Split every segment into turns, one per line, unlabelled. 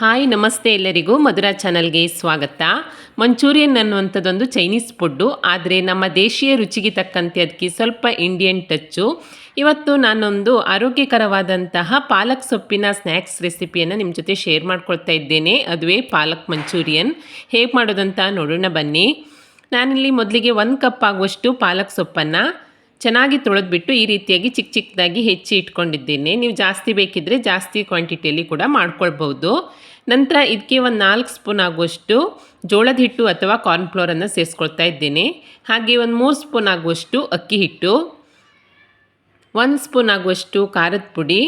Hi, ನಮಸ್ತೆ ಎಲ್ಲರಿಗೂ ಮಧುರಾ ಚಾನಲ್ಗೆ ಸ್ವಾಗತ. ಮಂಚೂರಿಯನ್ ಅನ್ನುವಂಥದ್ದೊಂದು ಚೈನೀಸ್ ಫುಡ್ಡು ಆದರೆ ನಮ್ಮ ದೇಶೀಯ ರುಚಿಗೆ ತಕ್ಕಂತೆ ಅದಕ್ಕೆ ಸ್ವಲ್ಪ ಇಂಡಿಯನ್ ಟಚ್ಚು. ಇವತ್ತು ನಾನೊಂದು ಆರೋಗ್ಯಕರವಾದಂತಹ ಪಾಲಕ್ ಸೊಪ್ಪಿನ ಸ್ನ್ಯಾಕ್ಸ್ ರೆಸಿಪಿಯನ್ನು ನಿಮ್ಮ ಜೊತೆ ಶೇರ್ ಮಾಡ್ಕೊಳ್ತಾ ಇದ್ದೇನೆ. ಅದುವೇ ಪಾಲಕ್ ಮಂಚೂರಿಯನ್. ಹೇಗೆ ಮಾಡೋದಂತ ನೋಡೋಣ ಬನ್ನಿ. ನಾನಿಲ್ಲಿ ಮೊದಲಿಗೆ ಒಂದು ಕಪ್ ಆಗುವಷ್ಟು ಪಾಲಕ್ ಸೊಪ್ಪನ್ನು ಚೆನ್ನಾಗಿ ತೊಳೆದ್ಬಿಟ್ಟು ಈ ರೀತಿಯಾಗಿ ಚಿಕ್ಕ ಚಿಕ್ಕದಾಗಿ ಹೆಚ್ಚಿ ಇಟ್ಕೊಂಡಿದ್ದೇನೆ. ನೀವು ಜಾಸ್ತಿ ಬೇಕಿದ್ದರೆ ಜಾಸ್ತಿ ಕ್ವಾಂಟಿಟಿಯಲ್ಲಿ ಕೂಡ ಮಾಡ್ಕೊಳ್ಬೋದು ನಂತರ ಇದಕ್ಕೆ ಒಂದು ನಾಲ್ಕು ಸ್ಪೂನ್ ಆಗುವಷ್ಟು ಜೋಳದ ಹಿಟ್ಟು ಅಥವಾ ಕಾರ್ನ್ಫ್ಲೋರನ್ನು ಸೇರಿಸ್ಕೊಳ್ತಾ ಇದ್ದೇನೆ. ಹಾಗೆ ಒಂದು ಮೂರು ಸ್ಪೂನ್ ಆಗುವಷ್ಟು ಅಕ್ಕಿ ಹಿಟ್ಟು, ಒಂದು ಸ್ಪೂನ್ ಆಗುವಷ್ಟು ಖಾರದ ಪುಡಿ,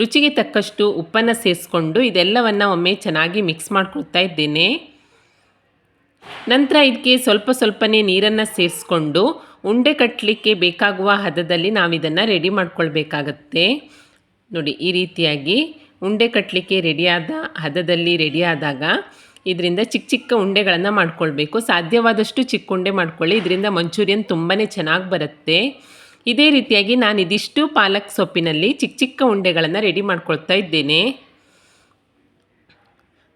ರುಚಿಗೆ ತಕ್ಕಷ್ಟು ಉಪ್ಪನ್ನು ಸೇರಿಸ್ಕೊಂಡು ಇದೆಲ್ಲವನ್ನು ಒಮ್ಮೆ ಚೆನ್ನಾಗಿ ಮಿಕ್ಸ್ ಮಾಡ್ಕೊಳ್ತಾ ಇದ್ದೇನೆ. ನಂತರ ಇದಕ್ಕೆ ಸ್ವಲ್ಪ ಸ್ವಲ್ಪನೇ ನೀರನ್ನು ಸೇರಿಸ್ಕೊಂಡು ಉಂಡೆ ಕಟ್ಟಲಿಕ್ಕೆ ಬೇಕಾಗುವ ಹದದಲ್ಲಿ ನಾವು ಇದನ್ನು ರೆಡಿ ಮಾಡ್ಕೊಳ್ಬೇಕಾಗತ್ತೆ. ನೋಡಿ, ಈ ರೀತಿಯಾಗಿ ಉಂಡೆ ಕಟ್ಟಲಿಕ್ಕೆ ರೆಡಿಯಾದ ಹದದಲ್ಲಿ ರೆಡಿಯಾದಾಗ ಇದರಿಂದ ಚಿಕ್ಕ ಚಿಕ್ಕ ಉಂಡೆಗಳನ್ನು ಮಾಡ್ಕೊಳ್ಬೇಕು. ಸಾಧ್ಯವಾದಷ್ಟು ಚಿಕ್ಕ ಉಂಡೆ ಮಾಡ್ಕೊಳ್ಳಿ. ಇದರಿಂದ ಮಂಚೂರಿಯನ್ ತುಂಬಾ ಚೆನ್ನಾಗಿ ಬರುತ್ತೆ. ಇದೇ ರೀತಿಯಾಗಿ ನಾನು ಇದಿಷ್ಟು ಪಾಲಕ್ ಸೊಪ್ಪಿನಲ್ಲಿ ಚಿಕ್ಕ ಚಿಕ್ಕ ಉಂಡೆಗಳನ್ನು ರೆಡಿ ಮಾಡ್ಕೊಳ್ತಾ ಇದ್ದೇನೆ.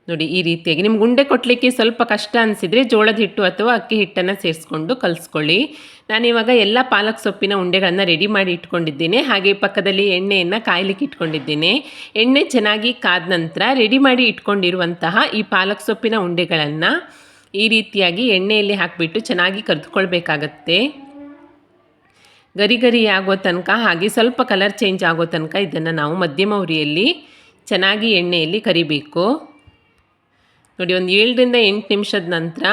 ನೋಡಿ, ಈ ರೀತಿಯಾಗಿ. ನಿಮ್ಗೆ ಉಂಡೆ ಕೊಟ್ಟಲಿಕ್ಕೆ ಸ್ವಲ್ಪ ಕಷ್ಟ ಅನಿಸಿದರೆ ಜೋಳದ ಹಿಟ್ಟು ಅಥವಾ ಅಕ್ಕಿ ಹಿಟ್ಟನ್ನು ಸೇರಿಸ್ಕೊಂಡು ಕಲಿಸ್ಕೊಳ್ಳಿ. ನಾನಿವಾಗ ಎಲ್ಲ ಪಾಲಕ್ ಸೊಪ್ಪಿನ ಉಂಡೆಗಳನ್ನು ರೆಡಿ ಮಾಡಿ ಇಟ್ಕೊಂಡಿದ್ದೀನಿ. ಹಾಗೆ ಪಕ್ಕದಲ್ಲಿ ಎಣ್ಣೆಯನ್ನು ಕಾಯಲಿಕ್ಕೆ ಇಟ್ಕೊಂಡಿದ್ದೀನಿ. ಎಣ್ಣೆ ಚೆನ್ನಾಗಿ ಕಾದ ನಂತರ ರೆಡಿ ಮಾಡಿ ಇಟ್ಕೊಂಡಿರುವಂತಹ ಈ ಪಾಲಕ್ ಸೊಪ್ಪಿನ ಉಂಡೆಗಳನ್ನು ಈ ರೀತಿಯಾಗಿ ಎಣ್ಣೆಯಲ್ಲಿ ಹಾಕಿಬಿಟ್ಟು ಚೆನ್ನಾಗಿ ಕರೆದುಕೊಳ್ಬೇಕಾಗತ್ತೆ. ಗರಿ ಗರಿ ಆಗೋ ತನಕ ಹಾಗೆ ಸ್ವಲ್ಪ ಕಲರ್ ಚೇಂಜ್ ಆಗೋ ತನಕ ಇದನ್ನು ನಾವು ಮಧ್ಯಮ ಉರಿಯಲ್ಲಿ ಚೆನ್ನಾಗಿ ಎಣ್ಣೆಯಲ್ಲಿ ಕರಿಬೇಕು. ನೋಡಿ, ಒಂದು ಏಳರಿಂದ ಎಂಟು ನಿಮಿಷದ ನಂತರ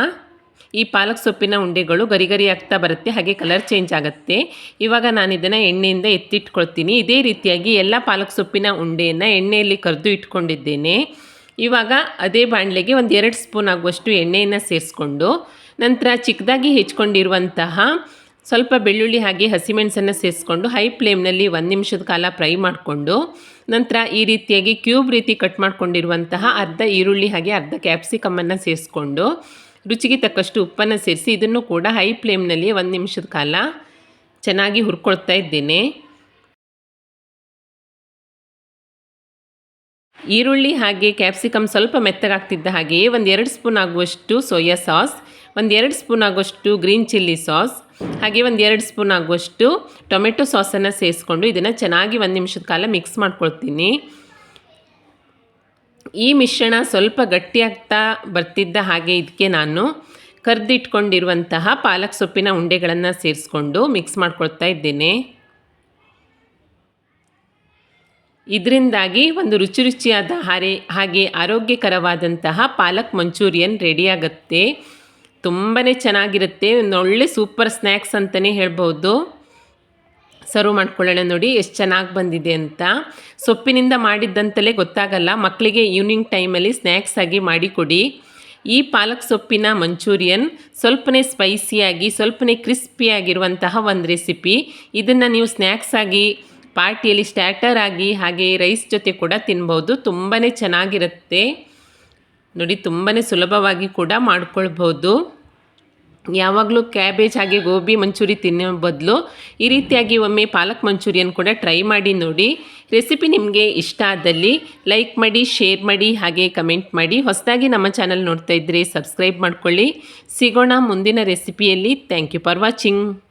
ಈ ಪಾಲಕ್ ಸೊಪ್ಪಿನ ಉಂಡೆಗಳು ಗರಿ ಆಗ್ತಾ ಬರುತ್ತೆ, ಹಾಗೆ ಕಲರ್ ಚೇಂಜ್ ಆಗುತ್ತೆ. ಇವಾಗ ನಾನು ಇದನ್ನು ಎಣ್ಣೆಯಿಂದ ಎತ್ತಿಟ್ಕೊಳ್ತೀನಿ. ಇದೇ ರೀತಿಯಾಗಿ ಎಲ್ಲ ಪಾಲಕ್ ಸೊಪ್ಪಿನ ಉಂಡೆಯನ್ನು ಎಣ್ಣೆಯಲ್ಲಿ ಕರೆದು ಇಟ್ಕೊಂಡಿದ್ದೇನೆ. ಇವಾಗ ಅದೇ ಬಾಣಲೆಗೆ ಒಂದು ಎರಡು ಸ್ಪೂನ್ ಆಗುವಷ್ಟು ಎಣ್ಣೆಯನ್ನು ಸೇರಿಸ್ಕೊಂಡು ನಂತರ ಚಿಕ್ಕದಾಗಿ ಹೆಚ್ಕೊಂಡಿರುವಂತಹ ಸ್ವಲ್ಪ ಬೆಳ್ಳುಳ್ಳಿ ಹಾಗೆ ಹಸಿಮೆಣಸನ್ನು ಸೇರಿಸ್ಕೊಂಡು ಹೈ ಫ್ಲೇಮ್ನಲ್ಲಿ ಒಂದು ನಿಮಿಷದ ಕಾಲ ಫ್ರೈ ಮಾಡಿಕೊಂಡು ನಂತರ ಈ ರೀತಿಯಾಗಿ ಕ್ಯೂಬ್ ರೀತಿ ಕಟ್ ಮಾಡ್ಕೊಂಡಿರುವಂತಹ ಅರ್ಧ ಈರುಳ್ಳಿ ಹಾಗೆ ಅರ್ಧ ಕ್ಯಾಪ್ಸಿಕಮ್ಮನ್ನು ಸೇರಿಸ್ಕೊಂಡು ರುಚಿಗೆ ತಕ್ಕಷ್ಟು ಉಪ್ಪನ್ನು ಸೇರಿಸಿ ಇದನ್ನು ಕೂಡ ಹೈ ಫ್ಲೇಮ್ನಲ್ಲಿ ಒಂದು ನಿಮಿಷದ ಕಾಲ ಚೆನ್ನಾಗಿ ಹುರ್ಕೊಳ್ತಾ ಇದ್ದೇನೆ. ಈರುಳ್ಳಿ ಹಾಗೆ ಕ್ಯಾಪ್ಸಿಕಮ್ ಸ್ವಲ್ಪ ಮೆತ್ತಗಾಗ್ತಿದ್ದ ಹಾಗೆಯೇ ಒಂದು ಎರಡು ಸ್ಪೂನ್ ಆಗುವಷ್ಟು ಸೋಯಾ ಸಾಸ್ ಒಂದು ಎರಡು ಸ್ಪೂನ್ ಆಗೋಷ್ಟು ಗ್ರೀನ್ ಚಿಲ್ಲಿ ಸಾಸ್, ಹಾಗೆ ಒಂದು ಎರಡು ಸ್ಪೂನ್ ಆಗುವಷ್ಟು ಟೊಮೆಟೊ ಸಾಸನ್ನು ಸೇರಿಸ್ಕೊಂಡು ಇದನ್ನು ಚೆನ್ನಾಗಿ ಒಂದು ನಿಮಿಷದ ಕಾಲ ಮಿಕ್ಸ್ ಮಾಡ್ಕೊಳ್ತೀನಿ. ಈ ಮಿಶ್ರಣ ಸ್ವಲ್ಪ ಗಟ್ಟಿಯಾಗ್ತಾ ಬರ್ತಿದ್ದ ಹಾಗೆ ಇದಕ್ಕೆ ನಾನು ಕರೆದಿಟ್ಕೊಂಡಿರುವಂತಹ ಪಾಲಕ್ ಸೊಪ್ಪಿನ ಉಂಡೆಗಳನ್ನು ಸೇರಿಸ್ಕೊಂಡು ಮಿಕ್ಸ್ ಮಾಡ್ಕೊಳ್ತಾ ಇದ್ದೇನೆ. ಇದರಿಂದಾಗಿ ಒಂದು ರುಚಿ ರುಚಿಯಾದ ಹಾರೆ, ಹಾಗೆ ಆರೋಗ್ಯಕರವಾದಂತಹ ಪಾಲಕ್ ಮಂಚೂರಿಯನ್ ರೆಡಿಯಾಗುತ್ತೆ ತುಂಬಾ ಚೆನ್ನಾಗಿರುತ್ತೆ. ಒಳ್ಳೆ ಸೂಪರ್ ಸ್ನ್ಯಾಕ್ಸ್ ಅಂತಲೇ ಹೇಳ್ಬೋದು ಸರ್ವ್ ಮಾಡ್ಕೊಳ್ಳೋಣ ನೋಡಿ ಎಷ್ಟು ಚೆನ್ನಾಗಿ ಬಂದಿದೆ ಅಂತ. ಸೊಪ್ಪಿನಿಂದ ಮಾಡಿದ್ದಂತಲೇ ಗೊತ್ತಾಗಲ್ಲ. ಮಕ್ಕಳಿಗೆ ಈವ್ನಿಂಗ್ ಟೈಮಲ್ಲಿ ಸ್ನ್ಯಾಕ್ಸ್ ಆಗಿ ಮಾಡಿಕೊಡಿ ಈ ಪಾಲಕ್ ಸೊಪ್ಪಿನ ಮಂಚೂರಿಯನ್ ಸ್ವಲ್ಪನೇ ಸ್ಪೈಸಿಯಾಗಿ ಸ್ವಲ್ಪನೇ ಕ್ರಿಸ್ಪಿಯಾಗಿರುವಂತಹ ಒಂದು ರೆಸಿಪಿ ಇದನ್ನು ನೀವು ಸ್ನ್ಯಾಕ್ಸ್ ಆಗಿ, ಪಾರ್ಟಿಯಲ್ಲಿ ಸ್ಟ್ಯಾಟರ್ ಆಗಿ, ಹಾಗೆ ರೈಸ್ ಜೊತೆ ಕೂಡ ತಿನ್ಬೋದು ತುಂಬಾ ಚೆನ್ನಾಗಿರುತ್ತೆ. ನೋಡಿ ತುಂಬಾ ಸುಲಭವಾಗಿ ಕೂಡ ಮಾಡ್ಕೊಳ್ಬೋದು ಯಾವಾಗಲೂ ಕ್ಯಾಬೇಜ್ ಹಾಗೆ ಗೋಬಿ ಮಂಚೂರಿ ತಿನ್ನೋ ಬದಲು ಈ ರೀತಿಯಾಗಿ ಒಮ್ಮೆ ಪಾಲಕ್ ಮಂಚೂರಿಯನ್ ಕೂಡ ಟ್ರೈ ಮಾಡಿ ನೋಡಿ. ರೆಸಿಪಿ ನಿಮಗೆ ಇಷ್ಟ ಆದಲ್ಲಿ ಲೈಕ್ ಮಾಡಿ ಶೇರ್ ಮಾಡಿ, ಹಾಗೆ ಕಮೆಂಟ್ ಮಾಡಿ. ಹೊಸದಾಗಿ ನಮ್ಮ ಚಾನಲ್ ನೋಡ್ತಾ ಇದ್ದರೆ ಸಬ್ಸ್ಕ್ರೈಬ್ ಮಾಡ್ಕೊಳ್ಳಿ. ಸಿಗೋಣ ಮುಂದಿನ ರೆಸಿಪಿಯಲ್ಲಿ ಥ್ಯಾಂಕ್ ಯು ಫಾರ್ ವಾಚಿಂಗ್